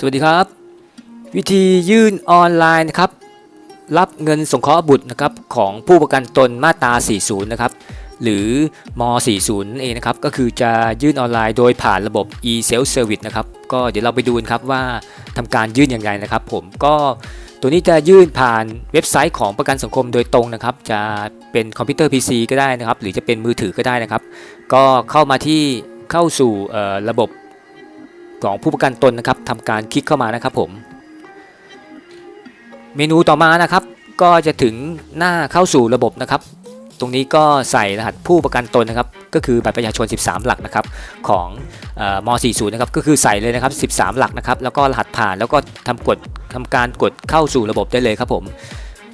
สวัสดีครับ วิธียื่นออนไลน์นะครับ รับเงินสงเคราะห์บุตรนะครับของผู้ประกันตนมาตรา 40 นะครับ หรือม 40 เองนะครับ ก็คือจะยื่นออนไลน์โดยผ่านระบบ e-self service นะครับ ก็เดี๋ยวเราไปดูกันครับว่าทำการยื่นอย่างไรนะครับ ผมก็ตัวนี้จะยื่นผ่านเว็บไซต์ของประกันสังคมโดยตรงนะครับ จะเป็นคอมพิวเตอร์ PC ก็ได้นะครับ หรือจะเป็นมือถือก็ได้นะครับ ก็เข้ามาที่เข้าสู่ระบบ ของผู้ประกันตนนะครับทำการคลิกเข้ามานะครับผม เมนูต่อมานะครับ ก็จะถึงหน้าเข้าสู่ระบบนะครับ ตรงนี้ก็ใส่รหัสผู้ประกันตนนะครับ ก็คือบัตรประชาชน 13 หลักนะครับของออม .40 นะครับก็คือใส่เลยนะครับ 13 หลักนะครับ แล้วก็รหัสผ่านแล้วก็ทำกดทำการกดเข้าสู่ระบบได้เลยครับผม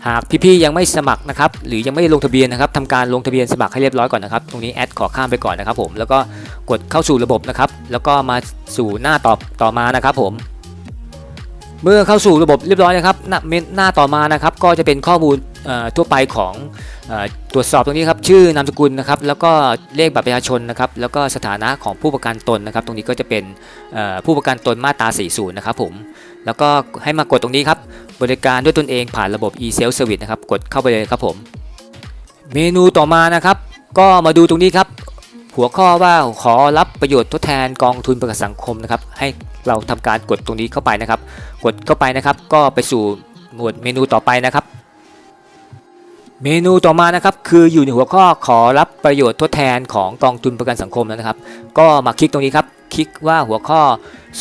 หากพี่ๆยังไม่สมัครนะครับหรือยังไม่ลงทะเบียนนะครับทำการลงทะเบียนสมัครให้เรียบร้อยก่อนนะครับ ตรงนี้แอดขอข้ามไปก่อนนะครับผมแล้วก็กดเข้าสู่ระบบนะครับ แล้วก็มาสู่หน้าต่อต่อมานะครับผมเมื่อเข้าสู่ระบบเรียบร้อยนะครับหน้าเมนหน้าต่อมานะครับ ก็จะเป็นข้อมูล ทั่วไปของอตรวจสอบตรงนี้ครับชื่อนามสกุลนะครับแล้วก็เลขบัตรประชาชนนะครับแล้วก็สถานะของผู้ประกันตนนะครับ ตรงนี้ก็จะเป็นผู้ประกันตนมาตรา 40 นะครับผมแล้วก็ให้มากดตรงนี้ครับบริการด้วยตนเองผ่านระบบ e-self service นะครับกดเข้าไปเลยครับผม เมนูต่อมานะครับ ก็มาดูตรงนี้ครับหัวข้อว่าขอรับประโยชน์ทดแทนกองทุนประกันสังคมนะครับ ให้เราทำการกดตรงนี้เข้าไปนะครับ กดเข้าไปนะครับ ก็ไปสู่หมวดเมนูต่อไปนะครับ เมนูต่อมานะครับคืออยู่ในหัวข้อขอรับประโยชน์ทดแทนของกองทุนประกันสังคมนะครับ ก็มาคลิกตรงนี้ครับ คลิกว่าหัวข้อ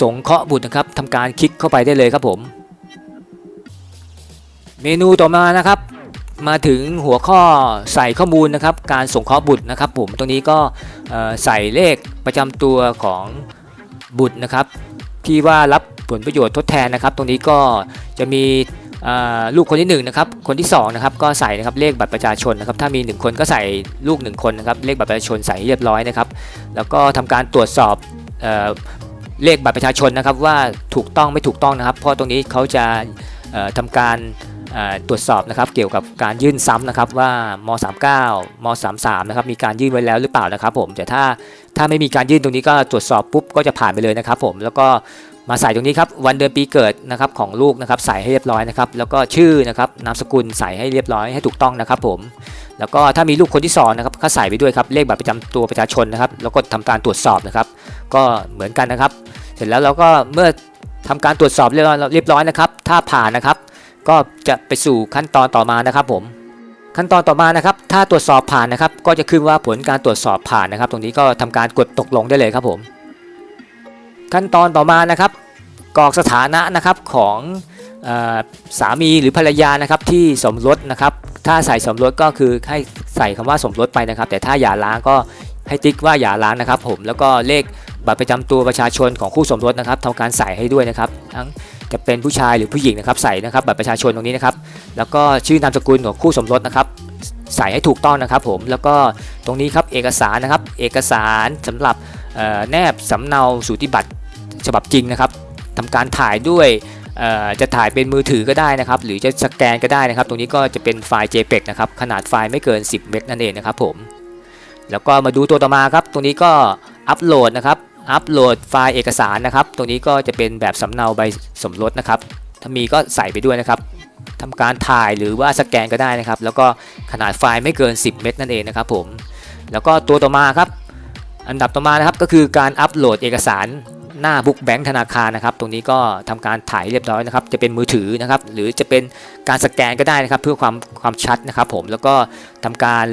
สงเคราะห์บุตรนะครับทำการคลิกเข้าไปได้เลยครับผม เมนูต่อมานะครับ มาถึงหัวข้อใส่ข้อมูลนะครับ การส่งเคราะห์บุตรนะครับ ผมตรงนี้ก็ใส่เลขประจำตัวของบุตรนะครับ ที่ว่ารับผลประโยชน์ทดแทนนะครับ ตรงนี้ก็จะมี ลูกคนที่1นะครับคนที่2นะครับก็ใส่นะครับเลขบัตรประชาชนนะครับถ้ามี 1 คนก็ใส่ลูก 1 คนนะครับเลขบัตรประชาชนใส่เรียบร้อยนะครับแล้วก็ทำการตรวจสอบเลขบัตรประชาชนนะครับว่าถูกต้องไม่ถูกต้องนะครับ เพราะตรงนี้เขาจะเอ่อทำการ ตรวจสอบนะครับเกี่ยวกับการยื่นซ้ำนะครับว่าม39ม33นะครับมีการยื่นไว้แล้วหรือเปล่านะครับผมแต่ถ้าถ้าไม่มีการยื่นตรงนี้ก็ตรวจสอบปุ๊บก็จะผ่านไปเลยนะครับผมแล้วก็มาใส่ตรงนี้ครับวันเดือนปีเกิดนะครับของลูกนะครับใส่ให้เรียบร้อยนะครับแล้วก็ชื่อนะครับนามสกุลใส่ให้เรียบร้อยให้ถูกต้องนะครับผมแล้วก็ถ้ามีลูกคนที่สองนะครับก็ใส่ไปด้วยครับเลขบัตรประจำตัวประชาชนนะครับแล้วก็ทำการตรวจสอบนะครับ ก็เหมือนกันนะครับ เสร็จแล้วเราก็เมื่อทำการตรวจสอบเรียบร้อยเรียบร้อยนะครับ ถ้าผ่านนะครับ ก็จะไปสู่ขั้นตอนต่อมานะครับผม ขั้นตอนต่อมานะครับ ถ้าตรวจสอบผ่านนะครับ ก็จะขึ้นว่าผลการตรวจสอบผ่านนะครับ ตรงนี้ก็ทำการกดตกลงได้เลยครับผม ขั้นตอนต่อมานะครับกรอกสถานะนะครับของออสามีหรือภรรยานะครับที่สมรสนะครับถ้าใส่สมรสก็คือให้ใส่คำว่าสมรสไปนะครับ แต่ถ้าหย่าร้างก็ให้ติ๊กว่าหย่าร้างนะครับ ผมแล้วก็เลขบัตรประจำตัวประชาชนของคู่สมรสนะครับทำการใส่ให้ด้วยนะครับ ทั้ง จะเป็นผู้ชายหรือผู้หญิงนะครับใส่นะครับบัตรประชาชนตรงนี้นะครับแล้วก็ชื่อนามสกุลของคู่สมรสนะครับใส่ให้ถูกต้องนะครับผมแล้วก็ตรงนี้ครับเอกสารนะครับเอกสารสำหรับแนบสำเนาสูติบัตรฉบับจริงนะครับทำการถ่ายด้วยจะถ่ายเป็นมือถือก็ได้นะครับ หรือจะสแกนก็ได้นะครับ ตรงนี้ก็จะเป็นไฟล์ JPEG นะครับ ขนาดไฟล์ไม่เกิน 10 เมกนั่นเองนะครับผม แล้วก็มาดูตัวต่อมาครับ ตรงนี้ก็อัปโหลดนะครับ อัปโหลดไฟล์เอกสารนะครับ ตรงนี้ก็จะเป็นแบบสำเนาใบสมรสนะครับ ถ้ามีก็ใส่ไปด้วยนะครับทำการถ่ายหรือว่าสแกนก็ได้นะครับ แล้วก็ขนาดไฟล์ไม่เกิน 10 เมกนั่นเองนะครับผมแล้วก็ตัวต่อมาครับ อันดับต่อมานะครับก็คือการอัปโหลดเอกสารหน้าบุ๊กแบงค์ธนาคารนะครับ ตรงนี้ก็ทำการถ่ายเรียบร้อยนะครับ จะเป็นมือถือนะครับ หรือจะเป็นการสแกนก็ได้นะครับ เพื่อความความชัดนะครับ ผมแล้วก็ทำการ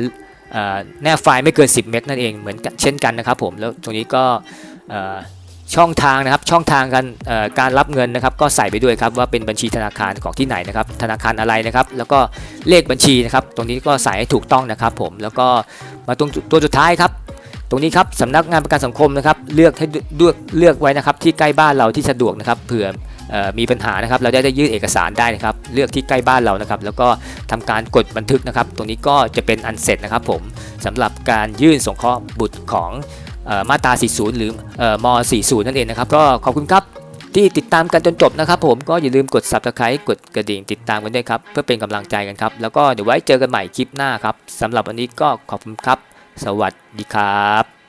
แนบไฟล์ไม่เกิน 10 เมกนั่นเองเหมือนเช่นกันนะครับ ผมแล้วตรงนี้ก็ ช่องทางนะครับช่องทางการการรับเงินนะครับ ก็ใส่ไปด้วยครับว่าเป็นบัญชีธนาคารของที่ไหนนะครับ ธนาคารอะไรนะครับ แล้วก็เลขบัญชีนะครับ ตรงนี้ก็ใส่ให้ถูกต้องนะครับ ผมแล้วก็มาตรงตัวสุดท้ายครับตรงนี้ครับสำนักงานประกันสังคมนะครับ เลือกให้เลือกเลือกไว้นะครับ ที่ใกล้บ้านเราที่สะดวกนะครับเผื่อมีปัญหานะครับ เราได้ได้ยื่นเอกสารได้นะครับ เลือกที่ใกล้บ้านเรานะครับ แล้วก็ทำการกดบันทึกนะครับ ตรงนี้ก็จะเป็นอันเสร็จนะครับ ผมสำหรับการยื่นสงเคราะห์บุตรของ มาตรา 40 หรือม 40 นั่นเองนะครับ ก็ขอบคุณครับที่ติดตามกันจนจบนะครับผมก็อย่าลืมกด subscribe กดกระดิ่งติดตามกันด้วยครับ เพื่อเป็นกำลังใจกันครับ แล้วก็เดี๋ยวไว้เจอกันใหม่คลิปหน้าครับสำหรับวันนี้ก็ขอบคุณครับ สวัสดีครับ